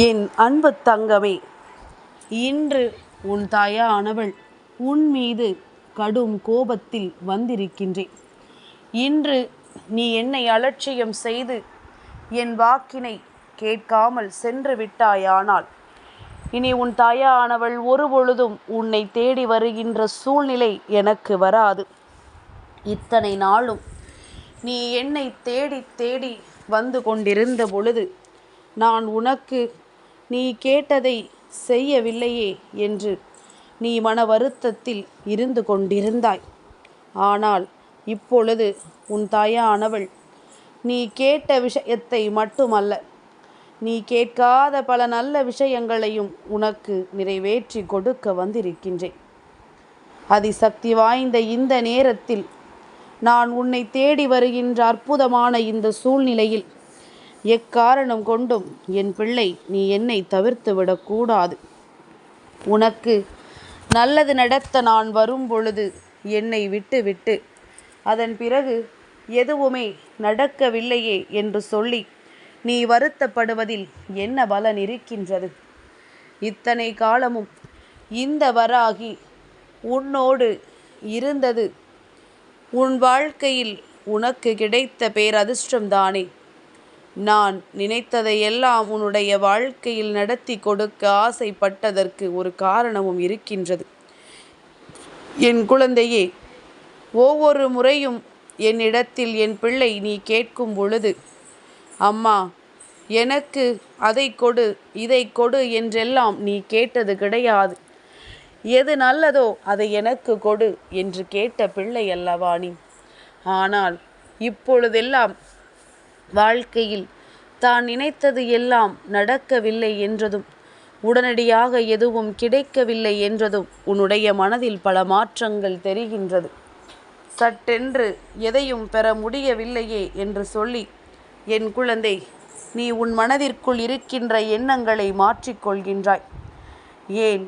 என் அன்பு தங்கமே இன்று உன் தாயானவள் உன் மீது கடும் கோபத்தில் வந்திருக்கின்றேன். இன்று நீ என்னை அலட்சியம் செய்து என் வாக்கினை கேட்காமல் சென்று விட்டாயானால் இனி உன் தாயானவள் ஒரு பொழுதும் உன்னை தேடி வருகின்ற சூழ்நிலை எனக்கு வராது. இத்தனை நாளும் நீ என்னை தேடி தேடி வந்து கொண்டிருந்த பொழுது நான் உனக்கு நீ கேட்டதை செய்யவில்லையே என்று நீ மன வருத்தத்தில் இருந்து கொண்டிருந்தாய். ஆனால் இப்பொழுது உன் தாயானவள் நீ கேட்ட விஷயத்தை மட்டுமல்ல நீ கேட்காத பல நல்ல விஷயங்களையும் உனக்கு நிறைவேற்றி கொடுக்க வந்திருக்கின்றேன். அதிசக்தி வாய்ந்த இந்த நேரத்தில் நான் உன்னை தேடி வருகின்ற அற்புதமான இந்த சூழ்நிலையில் எக்காரணம் கொண்டும் என் பிள்ளை நீ என்னை தவிர்த்து விடக்கூடாது. உனக்கு நல்லது நடத்த நான் வரும் பொழுது என்னை விட்டு விட்டு. அதன் பிறகு எதுவுமே நடக்கவில்லையே என்று சொல்லி நீ வருத்தப்படுவதில் என்ன பலன் இருக்கின்றது? இத்தனை காலமும் இந்த வராகி உன்னோடு இருந்தது. உன் வாழ்க்கையில் உனக்கு கிடைத்த பேரதிர்ஷ்டம்தானே? நான் நினைத்ததையெல்லாம் உன்னுடைய வாழ்க்கையில் நடத்தி கொடுக்க ஆசைப்பட்டதற்கு ஒரு காரணமும் இருக்கின்றது. என் குழந்தையே ஒவ்வொரு முறையும் என்னிடத்தில் என் பிள்ளை நீ கேட்கும் பொழுது அம்மா எனக்கு அதை கொடு இதை கொடு என்றெல்லாம் நீ கேட்டது கிடையாது. எது நல்லதோ அதை எனக்கு கொடு என்று கேட்ட பிள்ளை அல்லவா நீ? ஆனால் இப்பொழுதெல்லாம் வாழ்க்கையில் தான் நினைத்தது எல்லாம் நடக்கவில்லை என்றதும் உடனடியாக எதுவும் கிடைக்கவில்லை என்றதும் உன்னுடைய மனதில் பல மாற்றங்கள் தெரிகின்றது. சட்டென்று எதையும் பெற முடியவில்லையே என்று சொல்லி என் குழந்தை நீ உன் மனதிற்குள் இருக்கின்ற எண்ணங்களை மாற்றிக்கொள்கின்றாய். ஏன்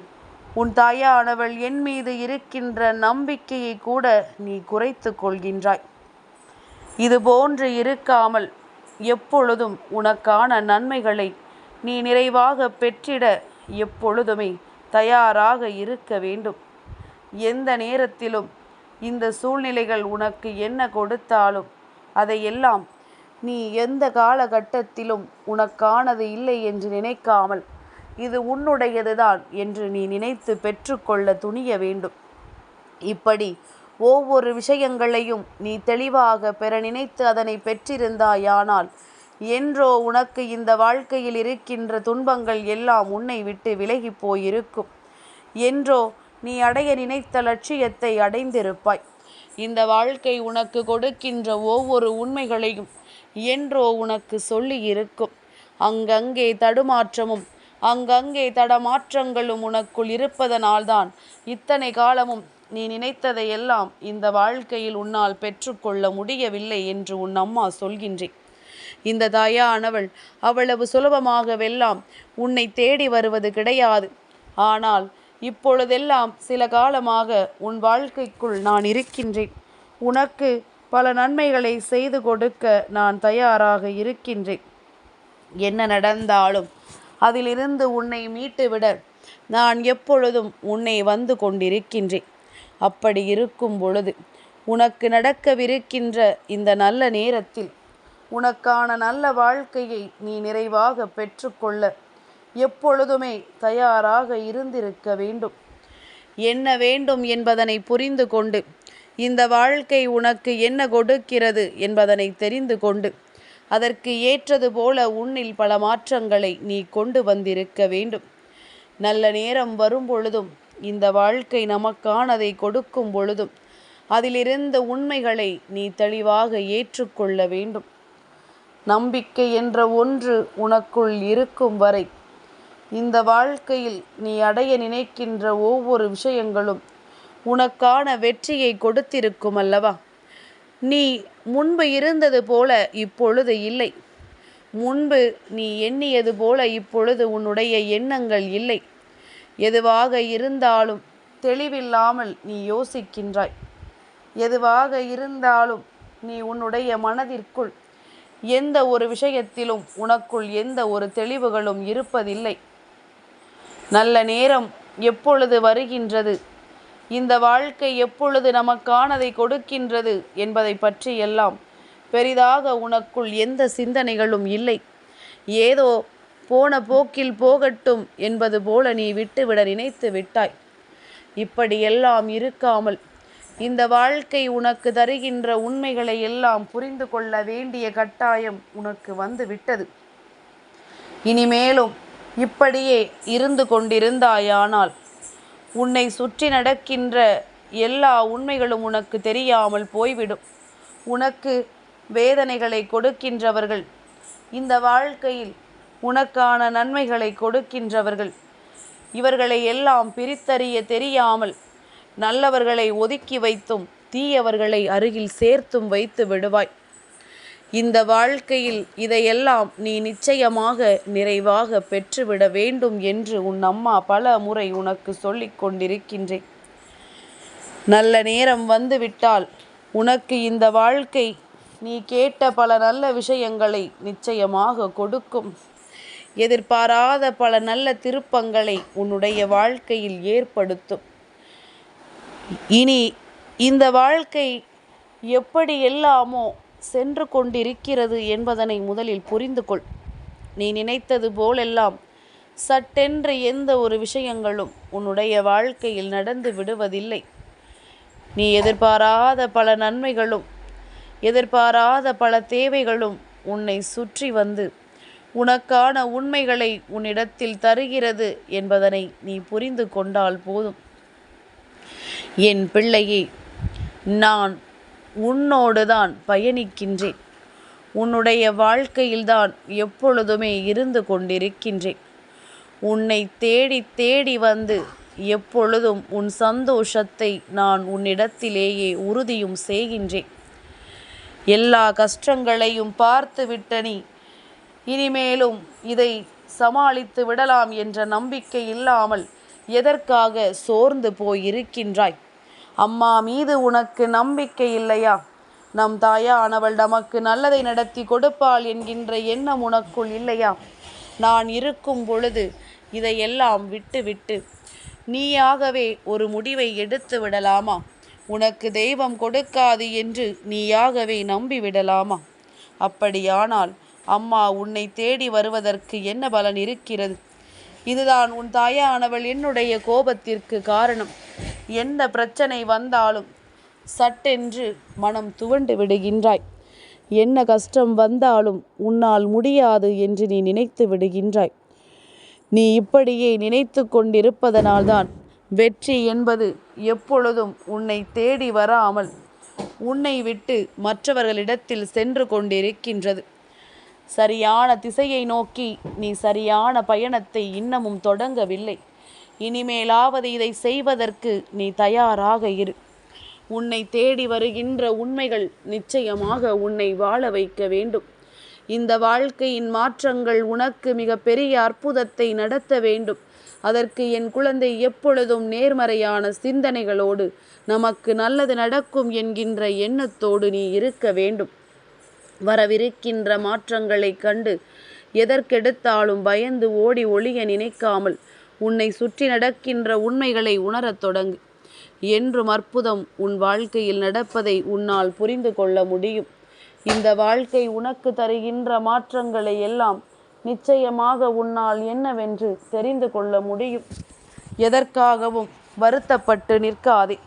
உன் தாயானவள் என் மீது இருக்கின்ற நம்பிக்கையை கூட நீ குறைத்து கொள்கின்றாய். இது போன்று இருக்காமல் எப்பொழுதும் உனக்கான நன்மைகளை நீ நிறைவாக பெற்றிட எப்பொழுதுமே தயாராக இருக்க வேண்டும். எந்த நேரத்திலும் இந்த சூழ்நிலைகள் உனக்கு என்ன கொடுத்தாலும் அதையெல்லாம் நீ எந்த காலகட்டத்திலும் உனக்கானது இல்லை என்று நினைக்காமல் இது உன்னுடையதுதான் என்று நீ நினைத்து பெற்றுக்கொள்ள துணிய வேண்டும். இப்படி ஒவ்வொரு விஷயங்களையும் நீ தெளிவாக பெற நினைத்து அதனை பெற்றிருந்தாயானால் என்றோ உனக்கு இந்த வாழ்க்கையில் இருக்கின்ற துன்பங்கள் எல்லாம் உன்னை விட்டு விலகி போயிருக்கும். என்றோ நீ அடைய நினைத்த லட்சியத்தை அடைந்திருப்பாய். இந்த வாழ்க்கை உனக்கு கொடுக்கின்ற ஒவ்வொரு உண்மைகளையும் என்றோ உனக்கு சொல்லி இருக்கும் அங்கங்கே தடுமாற்றமும் அங்கங்கே தடமாற்றங்களும் உனக்குள் இருப்பதனால்தான் இத்தனை காலமும் நீ நினைத்ததையெல்லாம் இந்த வாழ்க்கையில் உன்னால் பெற்றுக்கொள்ள முடியவில்லை என்று உன் அம்மா சொல்கின்றேன் இந்த தாயானவள் அவ்வளவு சுலபமாகவெல்லாம் உன்னை தேடி வருவது கிடையாது. ஆனால் இப்பொழுதெல்லாம் சில காலமாக உன் வாழ்க்கைக்குள் நான் இருக்கின்றேன். உனக்கு பல நன்மைகளை செய்து கொடுக்க நான் தயாராக இருக்கின்றேன். என்ன நடந்தாலும் அதிலிருந்து உன்னை மீட்டுவிட நான் எப்பொழுதும் உன்னை வந்து கொண்டிருக்கின்றேன். அப்படி இருக்கும் பொழுது உனக்கு நடக்கவிருக்கின்ற இந்த நல்ல நேரத்தில் உனக்கான நல்ல வாழ்க்கையை நீ நிறைவாக பெற்றுக்கொள்ள எப்பொழுதுமே தயாராக இருந்திருக்க வேண்டும். என்ன வேண்டும் என்பதனை புரிந்து கொண்டு இந்த வாழ்க்கை உனக்கு என்ன கொடுக்கிறது என்பதனை தெரிந்து கொண்டு அதற்கு ஏற்றது போல உன்னில் பல மாற்றங்களை நீ கொண்டு வந்திருக்க வேண்டும். நல்ல நேரம் வரும் பொழுதும் இந்த வாழ்க்கை நமக்கானதை கொடுக்கும் பொழுதும் அதிலிருந்த உண்மைகளை நீ தெளிவாக ஏற்றுக்கொள்ள வேண்டும். நம்பிக்கை என்ற ஒன்று உனக்குள் இருக்கும் வரை இந்த வாழ்க்கையில் நீ அடைய நினைக்கின்ற ஒவ்வொரு விஷயங்களும் உனக்கான வெற்றியை கொடுத்திருக்கும் அல்லவா? நீ முன்பு இருந்தது போல இப்பொழுது இல்லை. முன்பு நீ எண்ணியது போல இப்பொழுது உன்னுடைய எண்ணங்கள் இல்லை. எதுவாக இருந்தாலும் தெளிவில்லாமல் நீ யோசிக்கின்றாய். எதுவாக இருந்தாலும் நீ உன்னுடைய மனதிற்குள் எந்த ஒரு விஷயத்திலும் உனக்குள் எந்த ஒரு தெளிவுகளும் இருப்பதில்லை. நல்ல நேரம் எப்பொழுது வருகின்றது? இந்த வாழ்க்கை எப்பொழுது நமக்கானதை கொடுக்கின்றது என்பதை பற்றி எல்லாம் பெரிதாக உனக்குள் எந்த சிந்தனைகளும் இல்லை. ஏதோ போன போக்கில் போகட்டும் என்பது போல நீ விட்டுவிட நினைத்து விட்டாய். இப்படியெல்லாம் இருக்காமல் இந்த வாழ்க்கை உனக்கு தருகின்ற உண்மைகளை எல்லாம் புரிந்து கொள்ள வேண்டிய கட்டாயம் உனக்கு வந்து விட்டது. இனிமேலும் இப்படியே இருந்து கொண்டிருந்தாயானால் உன்னை சுற்றி நடக்கின்ற எல்லா உண்மைகளும் உனக்கு தெரியாமல் போய்விடும். உனக்கு வேதனைகளை கொடுக்கின்றவர்கள் இந்த வாழ்க்கையில் உனக்கான நன்மைகளை கொடுக்கின்றவர்கள். இவர்களை எல்லாம் பிரித்தறிய தெரியாமல் நல்லவர்களை ஒதுக்கி வைத்தும் தீயவர்களை அருகில் சேர்த்தும் வைத்து விடுவாய். இந்த வாழ்க்கையில் இதையெல்லாம் நீ நிச்சயமாக நிறைவாக பெற்றுவிட வேண்டும் என்று உன் அம்மா பல முறை உனக்கு சொல்லிக் கொண்டிருக்கின்றேன். நல்ல நேரம் வந்துவிட்டால் உனக்கு இந்த வாழ்க்கை நீ கேட்ட பல நல்ல விஷயங்களை நிச்சயமாக கொடுக்கும். எதிர்பாராத பல நல்ல திருப்பங்களை உன்னுடைய வாழ்க்கையில் ஏற்படுத்தும். இனி இந்த வாழ்க்கை எப்படி எல்லாமோ சென்று கொண்டிருக்கிறது என்பதனை முதலில் புரிந்து கொள். நீ நினைத்தது போலெல்லாம் சட்டென்று எந்த ஒரு விஷயங்களும் உன்னுடைய வாழ்க்கையில் நடந்து விடுவதில்லை. நீ எதிர்பாராத பல நன்மைகளும் எதிர்பாராத பல தேவைகளும் உன்னை சுற்றி வந்து உனக்கான உண்மைகளை உன்னிடத்தில் தருகிறது என்பதனை நீ புரிந்து கொண்டால் போதும். என் பிள்ளையே நான் உன்னோடு தான் பயணிக்கின்றேன். உன்னுடைய வாழ்க்கையில்தான் எப்பொழுதுமே இருந்து கொண்டிருக்கின்றேன். உன்னை தேடி தேடி வந்து எப்பொழுதும் உன் சந்தோஷத்தை நான் உன்னிடத்திலேயே உறுதியும் செய்கின்றேன். எல்லா கஷ்டங்களையும் பார்த்து விட்ட நீ இனிமேலும் இதை சமாளித்து விடலாம் என்ற நம்பிக்கை இல்லாமல் எதற்காக சோர்ந்து போயிருக்கின்றாய்? அம்மா மீது உனக்கு நம்பிக்கை இல்லையா? நம் தாயானவள் நமக்கு நல்லதை நடத்தி கொடுப்பாள் என்கின்ற எண்ணம் உனக்குள் இல்லையா? நான் இருக்கும் பொழுது இதையெல்லாம் விட்டு விட்டு நீயாகவே ஒரு முடிவை எடுத்து விடலாமா? உனக்கு தெய்வம் கொடுக்காது என்று நீயாகவே நம்பி விடலாமா அப்படியானால் அம்மா உன்னை தேடி வருவதற்கு என்ன பலன் இருக்கிறது? இதுதான் உன் தாயானவள் என்னுடைய கோபத்திற்கு காரணம். எந்த பிரச்சனை வந்தாலும் சட்டென்று மனம் துவண்டு விடுகின்றாய். என்ன கஷ்டம் வந்தாலும் உன்னால் முடியாது என்று நீ நினைத்து விடுகின்றாய். நீ இப்படியே நினைத்து கொண்டிருப்பதனால்தான் வெற்றி என்பது எப்பொழுதும் உன்னை தேடி வராமல் உன்னை விட்டு மற்றவர்களிடத்தில் சென்று கொண்டிருக்கின்றது. சரியான திசையை நோக்கி நீ சரியான பயணத்தை இன்னமும் தொடங்கவில்லை. இனிமேலாவது இதை செய்வதற்கு நீ தயாராக இரு. உன்னை தேடி வருகின்ற உண்மைகள் நிச்சயமாக உன்னை வாழ வைக்க வேண்டும். இந்த வாழ்க்கையின் மாற்றங்கள் உனக்கு மிக பெரிய அற்புதத்தை நடத்த வேண்டும். அதற்கு என் குழந்தை எப்பொழுதும் நேர்மறையான சிந்தனைகளோடு நமக்கு நல்லது நடக்கும் என்கின்ற எண்ணத்தோடு நீ இருக்க வேண்டும். வரவிருக்கின்ற மாற்றங்களைக் கண்டு எதற்கெடுத்தாலும் பயந்து ஓடி ஒளிய நினைக்காமல் உன்னை சுற்றி நடக்கின்ற உண்மைகளை உணரத் தொடங்கு. என்றும் அற்புதம் உன் வாழ்க்கையில் நடப்பதை உன்னால் புரிந்து கொள்ள முடியும். இந்த வாழ்க்கை உனக்கு தருகின்ற மாற்றங்களை எல்லாம் நிச்சயமாக உன்னால் என்னவென்று தெரிந்து கொள்ள முடியும். எதற்காகவும் வருத்தப்பட்டு நிற்காதே.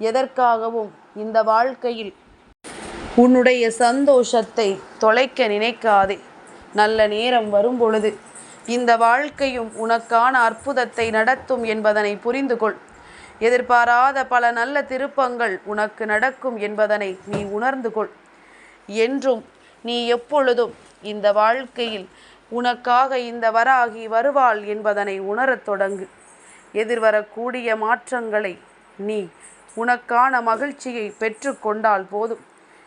எதற்காகவும் இந்த வாழ்க்கையில் உன்னுடைய சந்தோஷத்தை தொலைக்க நினைக்காதே. நல்ல நேரம் வரும் பொழுது இந்த வாழ்க்கையும் உனக்கான அற்புதத்தை நடத்தும் என்பதனை புரிந்து கொள் எதிர்பாராத பல நல்ல திருப்பங்கள் உனக்கு நடக்கும் என்பதனை நீ உணர்ந்து கொள் என்றும் நீ எப்பொழுதும் இந்த வாழ்க்கையில் உனக்காக இந்த வராகி வருவாள் என்பதனை உணரத் தொடங்கு. எதிர்வரக்கூடிய மாற்றங்களை நீ உனக்கான மகிழ்ச்சியை பெற்றுக்கொண்டால் போதும்.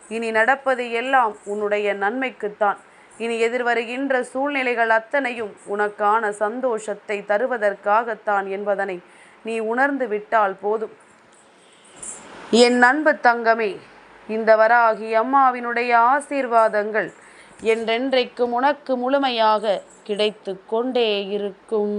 இனி நடப்பது எல்லாம் உன்னுடைய நன்மைக்குத்தான். இனி எதிர்வருகின்ற சூழ்நிலைகள் அத்தனையும் உனக்கான சந்தோஷத்தை தருவதற்காகத்தான் என்பதனை நீ உணர்ந்து விட்டால் போதும். என் அன்பு தங்கமே இந்த வராகி அம்மாவினுடைய ஆசீர்வாதங்கள் என்றென்றைக்கும் உனக்கு முழுமையாக கிடைத்து கொண்டே இருக்கும்.